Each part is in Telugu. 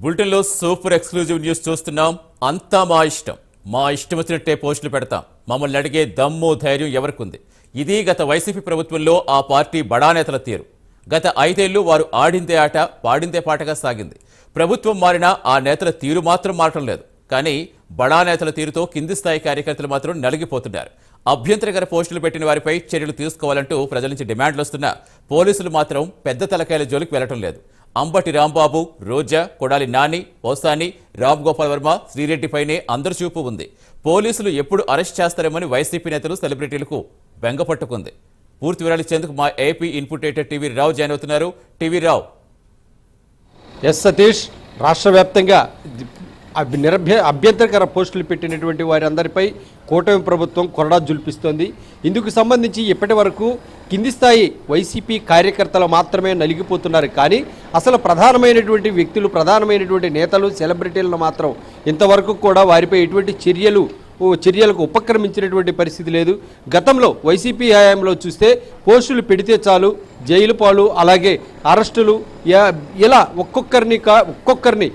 బులెటిన్లో సూపర్ ఎక్స్క్లూజివ్ న్యూస్ చూస్తున్నాం. అంతా మా ఇష్టం. మా ఇష్టం వచ్చినట్టే పోస్టులు పెడతాం. మమ్మల్ని అడిగే దమ్ము ధైర్యం ఎవరికుంది? ఇది గత వైసీపీ ప్రభుత్వంలో ఆ పార్టీ బడా నేతల తీరు. గత ఐదేళ్ళు వారు ఆడిందే ఆట పాడిందే పాటగా సాగింది. ప్రభుత్వం మారినా ఆ నేతల తీరు మాత్రం మారటం లేదు. కానీ బడా నేతల తీరుతో కింది స్థాయి కార్యకర్తలు మాత్రం నలిగిపోతున్నారు. అభ్యంతరకర పోస్టులు పెట్టిన వారిపై చర్యలు తీసుకోవాలంటూ ప్రజల నుంచి డిమాండ్లు వస్తున్నా పోలీసులు మాత్రం పెద్ద తలకాయల జోలికి వెళ్ళటం లేదు. అంబటి రాంబాబు రోజా కొడాలి నాని వసాని రామ్ గోపాల్ వర్మ శ్రీరెడ్డిపైనే అందరి చూపు ఉంది. పోలీసులు ఎప్పుడు అరెస్ట్ చేస్తారేమని వైసీపీ నేతలు సెలబ్రిటీలకు బెంగపట్టుకుంది పూర్తి వివరాలు ఇచ్చేందుకు మా ఏపీ ఇన్పుటేటర్ టీవీ రావు జాయిన్ అవుతున్నారు. టీవీ రావు. ఎస్ సతీష్ రాష్ట్ర వ్యాప్తంగా నిరభ్య అభ్యంతరకర పోస్టులు పెట్టినటువంటి వారందరిపై కూటమి ప్రభుత్వం కొరడా జుల్పిస్తోంది. ఇందుకు సంబంధించి ఇప్పటి వరకు కింది స్థాయి వైసీపీ కార్యకర్తలు మాత్రమే నలిగిపోతున్నారు. కానీ అసలు ప్రధానమైనటువంటి వ్యక్తులు ప్రధానమైనటువంటి నేతలు సెలబ్రిటీలను మాత్రం ఇంతవరకు కూడా వారిపై ఎటువంటి చర్యలు చర్యలకు ఉపక్రమించినటువంటి పరిస్థితి లేదు. గతంలో వైసీపీ హయాంలో చూస్తే పోస్టులు పెడితే చాలు జైలు పాలు అలాగే అరెస్టులు ఇలా ఒక్కొక్కరిని కా ఒక్కొక్కరిని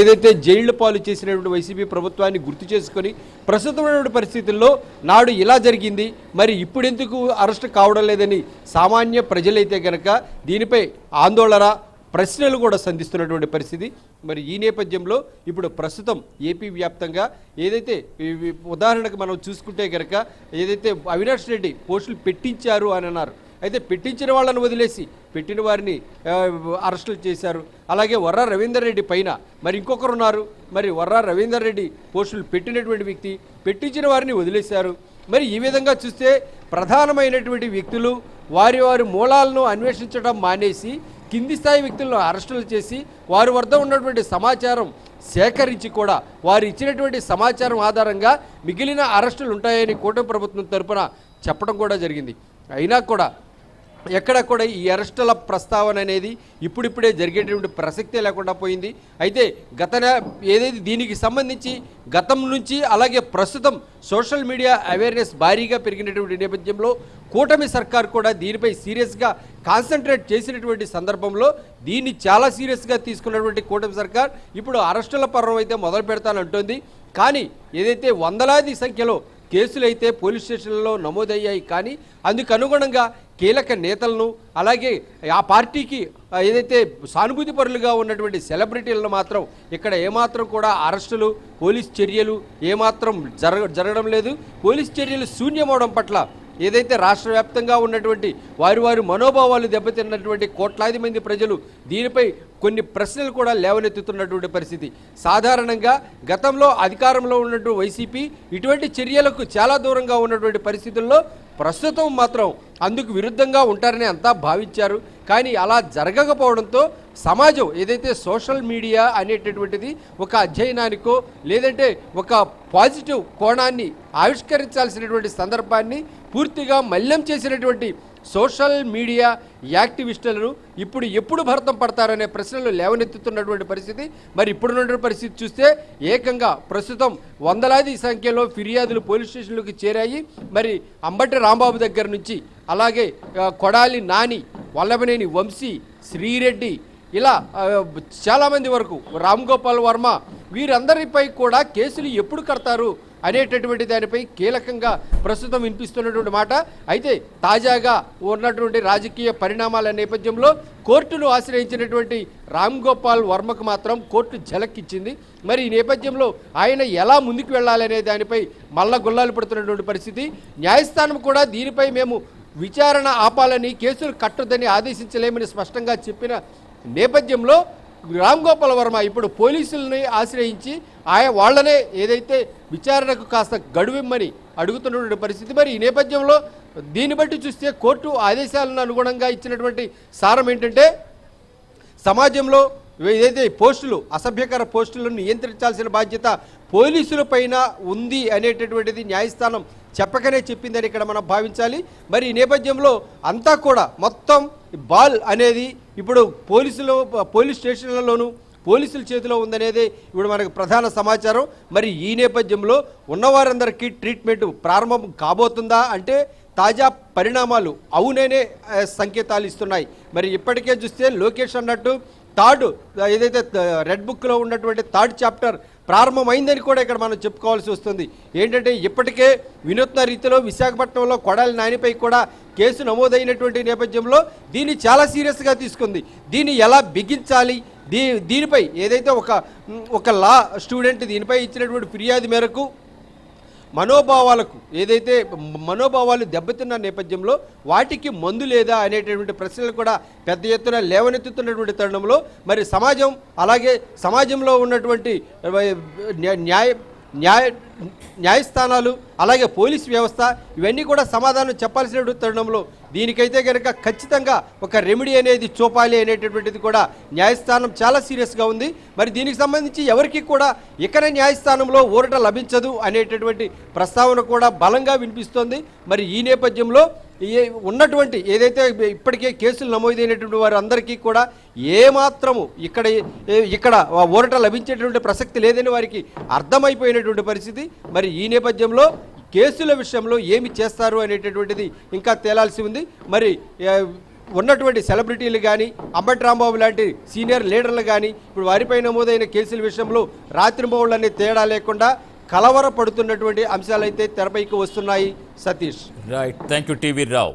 ఏదైతే జైళ్ళ పాలు చేసినటువంటి వైసీపీ ప్రభుత్వాన్ని గుర్తు చేసుకొని ప్రస్తుతమైనటువంటి పరిస్థితుల్లో నాడు ఇలా జరిగింది మరి ఇప్పుడెందుకు అరెస్ట్ కావడం లేదని సామాన్య ప్రజలైతే కనుక దీనిపై ఆందోళన ప్రశ్నలు కూడా సంధిస్తున్నటువంటి పరిస్థితి. మరి ఈ నేపథ్యంలో ఇప్పుడు ప్రస్తుతం ఏపీ వ్యాప్తంగా ఏదైతే ఉదాహరణకు మనం చూసుకుంటే కనుక ఏదైతే అవినాష్ రెడ్డి పోస్టులు పెట్టించారు అని అన్నారు అయితే పెట్టించిన వాళ్ళని వదిలేసి పెట్టిన వారిని అరెస్టులు చేశారు. అలాగే వర్రా రవీందర్ రెడ్డి పైన మరి ఇంకొకరు ఉన్నారు మరి వర్రా రవీందర్ రెడ్డి పోస్టులు పెట్టినటువంటి వ్యక్తి పెట్టించిన వారిని వదిలేశారు. మరి ఈ విధంగా చూస్తే ప్రధానమైనటువంటి వ్యక్తులు వారి వారి మూలాలను అన్వేషించడం మానేసి కింది స్థాయి వ్యక్తులను అరెస్టులు చేసి వారి వద్ద ఉన్నటువంటి సమాచారం సేకరించి కూడా వారు ఇచ్చినటువంటి సమాచారం ఆధారంగా మిగిలిన అరెస్టులు ఉంటాయని కూటమి ప్రభుత్వం తరపున చెప్పడం కూడా జరిగింది. అయినా కూడా ఎక్కడ కూడా ఈ అరెస్టుల ప్రస్తావన అనేది ఇప్పుడిప్పుడే జరిగేటువంటి ప్రసక్తే లేకుండా పోయింది. అయితే గత ఏదైతే దీనికి సంబంధించి గతం నుంచి అలాగే ప్రస్తుతం సోషల్ మీడియా అవేర్నెస్ భారీగా పెరిగినటువంటి నేపథ్యంలో కూటమి సర్కార్ కూడా దీనిపై సీరియస్గా కాన్సన్ట్రేట్ చేసినటువంటి సందర్భంలో దీన్ని చాలా సీరియస్గా తీసుకున్నటువంటి కూటమి సర్కార్ ఇప్పుడు అరెస్టుల పర్వం అయితే మొదలు పెడతానంటుంది. కానీ ఏదైతే వందలాది సంఖ్యలో కేసులు అయితే పోలీస్ స్టేషన్లలో నమోదయ్యాయి కానీ అందుకు అనుగుణంగా కీలక నేతలను అలాగే ఆ పార్టీకి ఏదైతే సానుభూతి పరులుగా ఉన్నటువంటి సెలబ్రిటీలను మాత్రం ఇక్కడ ఏమాత్రం కూడా అరెస్టులు పోలీస్ చర్యలు ఏమాత్రం జరగ జరగడం లేదు. పోలీస్ చర్యలు శూన్యమవడం పట్ల ఏదైతే రాష్ట్ర వ్యాప్తంగా ఉన్నటువంటి వారి వారి మనోభావాలు దెబ్బతిన్నటువంటి కోట్లాది మంది ప్రజలు దీనిపై కొన్ని ప్రశ్నలు కూడా లేవనెత్తుతున్నటువంటి పరిస్థితి. సాధారణంగా గతంలో అధికారంలో ఉన్నటువంటి వైసీపీ ఇటువంటి చర్యలకు చాలా దూరంగా ఉన్నటువంటి పరిస్థితుల్లో ప్రస్తుతం మాత్రం అందుకు విరుద్ధంగా ఉంటారని అంతా భావించారు. కానీ అలా జరగకపోవడంతో సమాజం ఏదైతే సోషల్ మీడియా అనేటటువంటిది ఒక అధ్యయనానికో లేదంటే ఒక పాజిటివ్ కోణాన్ని ఆవిష్కరించాల్సినటువంటి సందర్భాన్ని పూర్తిగా మల్లం చేసినటువంటి సోషల్ మీడియా యాక్టివిస్టులను ఇప్పుడు ఎప్పుడు భరతం పడతారనే ప్రశ్నలు లేవనెత్తుతున్నటువంటి పరిస్థితి. మరి ఇప్పుడున్నటువంటి పరిస్థితి చూస్తే ఏకంగా ప్రస్తుతం వందలాది సంఖ్యలో ఫిర్యాదులు పోలీస్ స్టేషన్లకు చేరాయి. మరి అంబటి రాంబాబు దగ్గర నుంచి అలాగే కొడాలి నాని వల్లభనేని వంశీ శ్రీరెడ్డి ఇలా చాలామంది వరకు రామ్ గోపాల్ వర్మ వీరందరిపై కూడా కేసులు ఎప్పుడు కడతారు అనేటటువంటి దానిపై కీలకంగా ప్రస్తుతం వినిపిస్తున్నటువంటి మాట. అయితే తాజాగా ఉన్నటువంటి రాజకీయ పరిణామాల నేపథ్యంలో కోర్టును ఆశ్రయించినటువంటి రామ్ గోపాల్ వర్మకు మాత్రం కోర్టు ఝలక్కిచ్చింది. మరి ఈ నేపథ్యంలో ఆయన ఎలా ముందుకు వెళ్ళాలనే దానిపై మల్ల గుల్లాలు పడుతున్నటువంటి పరిస్థితి. న్యాయస్థానం కూడా దీనిపై మేము విచారణ ఆపాలని కేసులు కట్టొద్దని ఆదేశించలేమని స్పష్టంగా చెప్పిన నేపథ్యంలో రామ్ గోపాల్ వర్మ ఇప్పుడు పోలీసుల్ని ఆశ్రయించి ఆయా వాళ్ళనే ఏదైతే విచారణకు కాస్త గడువిమ్మని అడుగుతున్నటువంటి పరిస్థితి మరి ఈ నేపథ్యంలో దీన్ని బట్టి చూస్తే కోర్టు ఆదేశాలను అనుగుణంగా ఇచ్చినటువంటి సారం ఏంటంటే సమాజంలో ఏదైతే పోస్టులు అసభ్యకర పోస్టులను నియంత్రించాల్సిన బాధ్యత పోలీసుల పైన ఉంది అనేటటువంటిది న్యాయస్థానం చెప్పకనే చెప్పిందని ఇక్కడ మనం భావించాలి. మరి ఈ నేపథ్యంలో అంతా కూడా మొత్తం బాల్ అనేది ఇప్పుడు పోలీసులు పోలీస్ స్టేషన్లలోనూ పోలీసుల చేతిలో ఉందనేది ఇప్పుడు మనకు ప్రధాన సమాచారం. మరి ఈ నేపథ్యంలో ఉన్నవారందరికీ ట్రీట్మెంట్ ప్రారంభం కాబోతుందా అంటే తాజా పరిణామాలు అవుననే సంకేతాలు ఇస్తున్నాయి. మరి ఇప్పటికే చూస్తే లోకేష్ అన్నట్టు థర్డ్ ఏదైతే రెడ్ బుక్లో ఉన్నటువంటి థర్డ్ చాప్టర్ ప్రారంభమైందని కూడా ఇక్కడ మనం చెప్పుకోవాల్సి వస్తుంది. ఏంటంటే ఇప్పటికే వినూత్న రీతిలో విశాఖపట్నంలో కొడాలి నానిపై కూడా కేసు నమోదైనటువంటి నేపథ్యంలో దీన్ని చాలా సీరియస్గా తీసుకుంది. దీన్ని ఎలా బిగించాలి? దీ దీనిపై ఏదైతే ఒక ఒక లా స్టూడెంట్ దీనిపై ఇచ్చినటువంటి ఫిర్యాదు మేరకు మనోభావాలకు ఏదైతే మనోభావాలు దెబ్బతిన్న నేపథ్యంలో వాటికి మందు లేదా అనేటటువంటి ప్రశ్నలు కూడా పెద్ద ఎత్తున లేవనెత్తుతున్నటువంటి తరుణంలో మరి సమాజం అలాగే సమాజంలో ఉన్నటువంటి న్యాయ న్యాయ న్యాయస్థానాలు అలాగే పోలీస్ వ్యవస్థ ఇవన్నీ కూడా సమాధానం చెప్పాల్సిన తరుణంలో దీనికైతే కనుక ఖచ్చితంగా ఒక రెమెడీ అనేది చూపాలి అనేటటువంటిది కూడా న్యాయస్థానం చాలా సీరియస్గా ఉంది. మరి దీనికి సంబంధించి ఎవరికి కూడా ఇకన న్యాయస్థానంలో ఊరట లభించదు అనేటటువంటి ప్రస్తావన కూడా బలంగా వినిపిస్తోంది. మరి ఈ నేపథ్యంలో ఉన్నటువంటి ఏదైతే ఇప్పటికే కేసులు నమోదైనటువంటి వారందరికీ కూడా ఏమాత్రము ఇక్కడ ఇక్కడ ఊరట లభించేటువంటి ప్రసక్తి లేదని వారికి అర్థమైపోయినటువంటి పరిస్థితి. మరి ఈ నేపథ్యంలో కేసుల విషయంలో ఏమి చేస్తారు అనేటటువంటిది ఇంకా తేలాల్సి ఉంది. మరి ఉన్నటువంటి సెలబ్రిటీలు కానీ అంబటి రాంబాబు లాంటి సీనియర్ లీడర్లు కానీ ఇప్పుడు వారిపై నమోదైన కేసుల విషయంలో రాత్రింబౌళ్ళు అనే తేడా లేకుండా కలవరపడుతున్నటువంటి అంశాలైతే తెరపైకి వస్తున్నాయి Satish. Right thank you TV Rao